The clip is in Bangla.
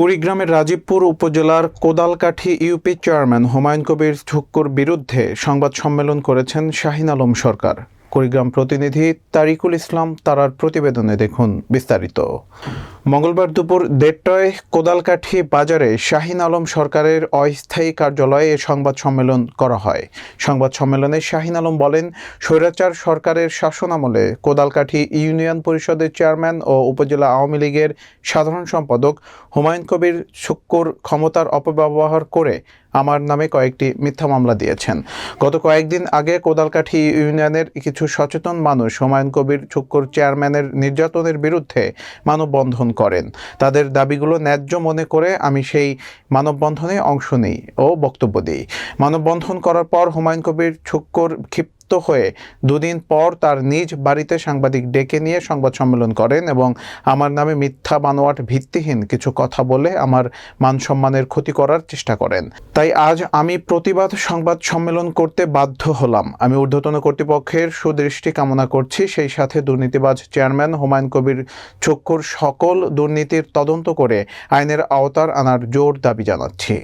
কুড়িগ্রামের রাজীবপুর উপজেলার কোদালকাঠি ইউপি চেয়ারম্যান হুমায়ুন কবির ঠুক্কুর বিরুদ্ধে সংবাদ সম্মেলন করেছেন শাহিন আলম সরকার। কুড়িগ্রাম প্রতিনিধি তারিকুল ইসলাম তারার প্রতিবেদনে দেখুন বিস্তারিত। মঙ্গলবার দুপুর দেড়টায় কোদালকাঠি বাজারে শাহিন আলম সরকারের অস্থায়ী কার্যালয়ে সংবাদ সম্মেলন করা হয়। সংবাদ সম্মেলনে শাহিন আলম বলেন, স্বৈরাচার সরকারের শাসনামলে কোদালকাঠি ইউনিয়ন পরিষদের চেয়ারম্যান ও উপজেলা আওয়ামী লীগের সাধারণ সম্পাদক হুমায়ুন কবির শুক্কুর ক্ষমতার অপব্যবহার করে আমার নামে কয়েকটি মিথ্যা মামলা দিয়েছেন। গত কয়েকদিন আগে কোদালকাঠি ইউনিয়নের কিছু সচেতন মানুষ হুমায়ুন কবির শুক্কুর চেয়ারম্যানের নির্যাতনের বিরুদ্ধে মানববন্ধন করেন। তাদের দাবিগুলো ন্যায্য মনে করে আমি সেই মানববন্ধনে অংশ নিই ও বক্তব্য দিই। মানববন্ধন করার পর হুমায়ুন কবির ছুক্কর ক্ষিপ্ত হয়ে দুদিন পর তার নিজ বাড়িতে সাংবাদিক ডেকে নিয়ে সংবাদ সম্মেলন করেন এবং আমার নামে মিথ্যা বানোয়াট ভিত্তিহীন কিছু কথা বলে আমার মান সম্মানের ক্ষতি করার চেষ্টা করেন। তাই আজ আমি প্রতিবাদ সংবাদ সম্মেলন করতে বাধ্য হলাম। আমি ঊর্ধ্বতন কর্তৃপক্ষের সুদৃষ্টি কামনা করছি। সেই সাথে দুর্নীতিবাজ চেয়ারম্যান হুমায়ুন কবির চক্ষুর সকল দুর্নীতির তদন্ত করে আইনের আওতার আনার জোর দাবি জানাচ্ছি।